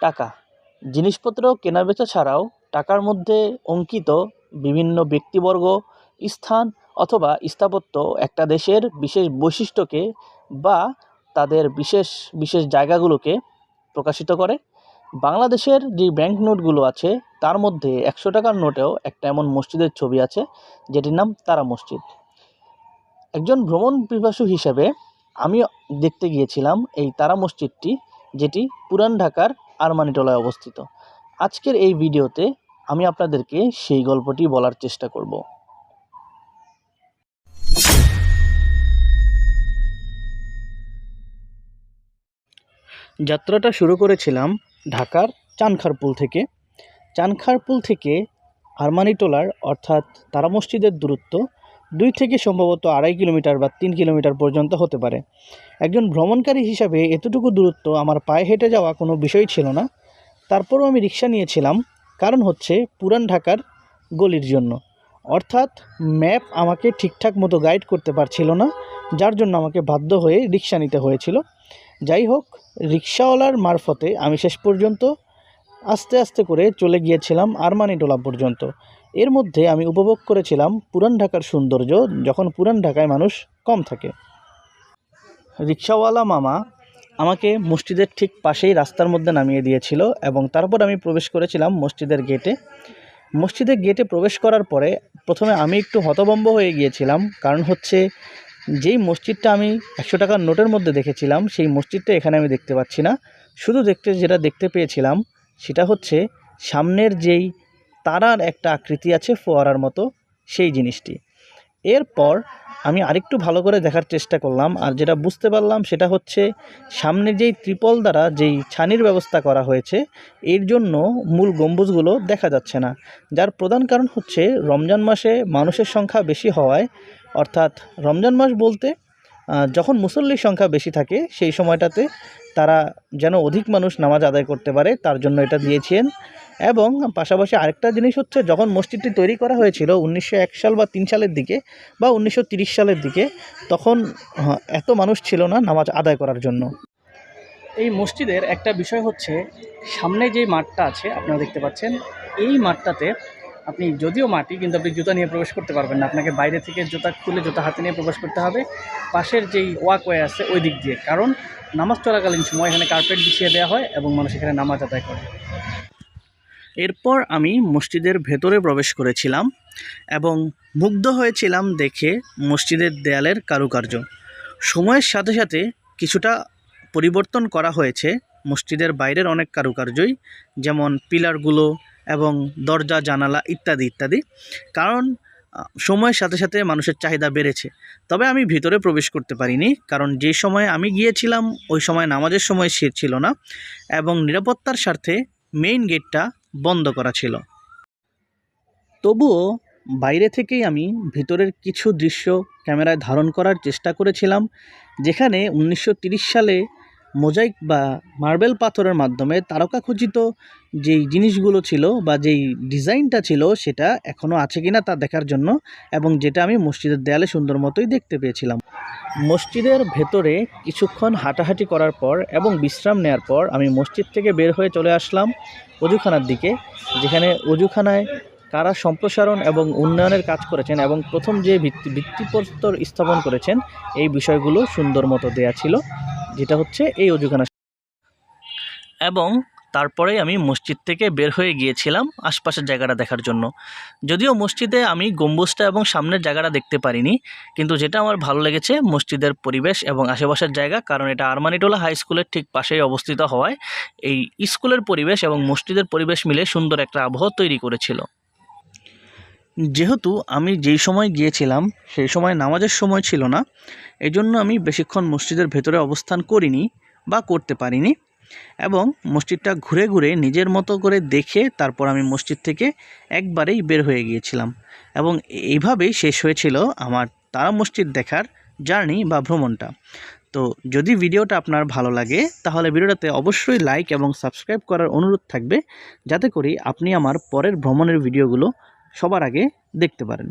টাকা। জিনিসপত্র কেনাবেচা ছাড়াও টাকার মধ্যে অঙ্কিত বিভিন্ন ব্যক্তিবর্গ, স্থান অথবা স্থাপত্য একটা দেশের বিশেষ বৈশিষ্ট্যকে বা তাদের বিশেষ বিশেষ জায়গাগুলোকে প্রকাশিত করে। বাংলাদেশের যে ব্যাংক নোটগুলো আছে, তার মধ্যে একশো টাকার নোটেও একটা এমন মসজিদের ছবি আছে, যেটির নাম তারা মসজিদ। একজন ভ্রমণ পিপাসু হিসেবে আমি দেখতে গিয়েছিলাম এই তারা মসজিদটি, যেটি পুরান ঢাকার আরমানিটোলায় অবস্থিত। আজকের এই ভিডিওতে আমি আপনাদেরকে সেই গল্পটি বলার চেষ্টা করব। যাত্রাটা শুরু করেছিলাম ঢাকার চানখারপুল থেকে। চানখারপুল থেকে আরমানিটোলার, অর্থাৎ তারা মসজিদের দূরত্ব দুই থেকে সম্ভবত আড়াই কিলোমিটার বা তিন কিলোমিটার পর্যন্ত হতে পারে। একজন ভ্রমণকারী হিসাবে এতটুকু দূরত্ব আমার পায়ে হেঁটে যাওয়া কোনো বিষয় ছিল না। তারপরও আমি রিক্সা নিয়েছিলাম। কারণ হচ্ছে পুরান ঢাকার গলির জন্য। অর্থাৎ ম্যাপ আমাকে ঠিকঠাক মতো গাইড করতে পারছিল না, যার জন্য আমাকে বাধ্য হয়ে রিক্সা নিতে হয়েছিল। যাই হোক, রিক্সাওয়ালার মারফতে আমি শেষ পর্যন্ত আস্তে আস্তে করে চলে গিয়েছিলাম আরমানি আরমানিটোলা পর্যন্ত। এর মধ্যে আমি উপভোগ করেছিলাম পুরান ঢাকার সৌন্দর্য যখন পুরান ঢাকায় মানুষ কম থাকে। রিক্সাওয়ালা মামা আমাকে মসজিদের ঠিক পাশেই রাস্তার মধ্যে নামিয়ে দিয়েছিল এবং তারপর আমি প্রবেশ করেছিলাম মসজিদের গেটে। মসজিদের গেটে প্রবেশ করার পরে প্রথমে আমি একটু হতভম্ব হয়ে গিয়েছিলাম, কারণ হচ্ছে যেই মসজিদটা আমি একশো টাকার নোটের মধ্যে দেখেছিলাম, সেই মসজিদটা এখানে আমি দেখতে পাচ্ছি না। শুধু দেখতে যেটা দেখতে পেয়েছিলাম, সেটা হচ্ছে সামনের যেই তারার একটা আকৃতি আছে ফোয়ারার মতো, সেই জিনিসটি। এরপর আমি আরেকটু ভালো করে দেখার চেষ্টা করলাম, আর যেটা বুঝতে পারলাম সেটা হচ্ছে সামনে যেই ত্রিপল দ্বারা যেই ছানির ব্যবস্থা করা হয়েছে, এর জন্য মূল গম্বুজগুলো দেখা যাচ্ছে না। যার প্রধান কারণ হচ্ছে রমজান মাসে মানুষের সংখ্যা বেশি হওয়ায়, অর্থাৎ রমজান মাস বলতে যখন মুসল্লির সংখ্যা বেশি থাকে সেই সময়টাতে তারা যেন অধিক মানুষ নামাজ আদায় করতে পারে, তার জন্য এটা দিয়েছেন। এবং পাশাপাশি আরেকটা জিনিস হচ্ছে, যখন মসজিদটি তৈরি করা হয়েছিল উনিশশো এক সাল বা তিন সালের দিকে বা উনিশশো সালের দিকে, তখন এত মানুষ ছিল না নামাজ আদায় করার জন্য। এই মসজিদের একটা বিষয় হচ্ছে, সামনে যে মাঠটা আছে, আপনারা দেখতে পাচ্ছেন, এই মাঠটাতে আপনি যদিও মাটি, কিন্তু আপনি জুতা নিয়ে প্রবেশ করতে পারবেন না। আপনাকে বাইরে থেকে জুতা খুলে জুতা হাতে নিয়ে প্রবেশ করতে হবে। পাশের যেই ওয়াকওয়ে আছে, ওই দিক দিয়ে। কারণ নামাজ চলাকালীন সময় এখানে কার্পেট বিছিয়ে দেওয়া হয় এবং মানুষ এখানে নামাজ আদায় করে। এরপর আমি মসজিদের ভেতরে প্রবেশ করেছিলাম এবং মুগ্ধ হয়েছিলাম দেখে মসজিদের দেয়ালের কারুকার্য। সময়ের সাথে সাথে কিছুটা পরিবর্তন করা হয়েছে। মসজিদের বাইরের অনেক কারুকার্যই, যেমন পিলারগুলো এবং দরজা, জানালা ইত্যাদি ইত্যাদি। কারণ সময়ের সাথে সাথে মানুষের চাহিদা বেড়েছে। তবে আমি ভিতরে প্রবেশ করতে পারিনি, কারণ যে সময় আমি গিয়েছিলাম, ওই সময় নামাজের সময় সে ছিল না এবং নিরাপত্তার স্বার্থে মেইন গেটটা বন্ধ করা ছিল। তবুও, বাইরে থেকেই আমি ভিতরের কিছু দৃশ্য ক্যামেরায় ধারণ করার চেষ্টা করেছিলাম, যেখানে উনিশশো সালে মোজাইক বা মার্বেল পাথরের মাধ্যমে তারকাখচিত যেই জিনিসগুলো ছিল বা যেই ডিজাইনটা ছিল সেটা এখনও আছে কিনা তা দেখার জন্য এবং যেটা আমি মসজিদের দেয়ালে সুন্দর মতোই দেখতে পেয়েছিলাম। মসজিদের ভেতরে কিছুক্ষণ হাঁটাহাঁটি করার পর এবং বিশ্রাম নেওয়ার পর আমি মসজিদ থেকে বের হয়ে চলে আসলাম অজুখানার দিকে, যেখানে অজুখানায় কারা সম্প্রসারণ এবং উন্নয়নের কাজ করেছেন এবং প্রথম যে ভিত্তি, ভিত্তিপ্রস্তর স্থাপন করেছেন, এই বিষয়গুলো সুন্দর মতো দেয়া ছিল। যেটা হচ্ছে এই অজুখানা এবং তারপরে আমি মসজিদ থেকে বের হয়ে গিয়েছিলাম আশপাশের জায়গাটা দেখার জন্য। যদিও মসজিদে আমি গম্বুজটা এবং সামনের জায়গাটা দেখতে পারিনি, কিন্তু যেটা আমার ভালো লেগেছে মসজিদের পরিবেশ এবং আশেপাশের জায়গা, কারণ এটা আরমানিটোলা হাই স্কুলের ঠিক পাশেই অবস্থিত হওয়ায় এই স্কুলের পরিবেশ এবং মসজিদের পরিবেশ মিলে সুন্দর একটা আবহাওয়া তৈরি করেছিল। যেহেতু আমি যেই সময় গিয়েছিলাম, সেই সময় নামাজের সময় ছিল না এই জন্য আমি বেশিক্ষণ মসজিদের ভেতরে অবস্থান করিনি বা করতে পারিনি এবং মসজিদটা ঘুরে ঘুরে নিজের মতো করে দেখে তারপর আমি মসজিদ থেকে একবারেই বের হয়ে গিয়েছিলাম এবং এইভাবেই শেষ হয়েছিল আমার তারা মসজিদ দেখার জার্নি বা ভ্রমণটা। তো যদি ভিডিওটা আপনার ভালো লাগে, তাহলে ভিডিওটাতে অবশ্যই লাইক এবং সাবস্ক্রাইব করার অনুরোধ থাকবে, যাতে করে আপনি আমার পরের ভ্রমণের ভিডিওগুলো সবার আগে দেখতে পারেন।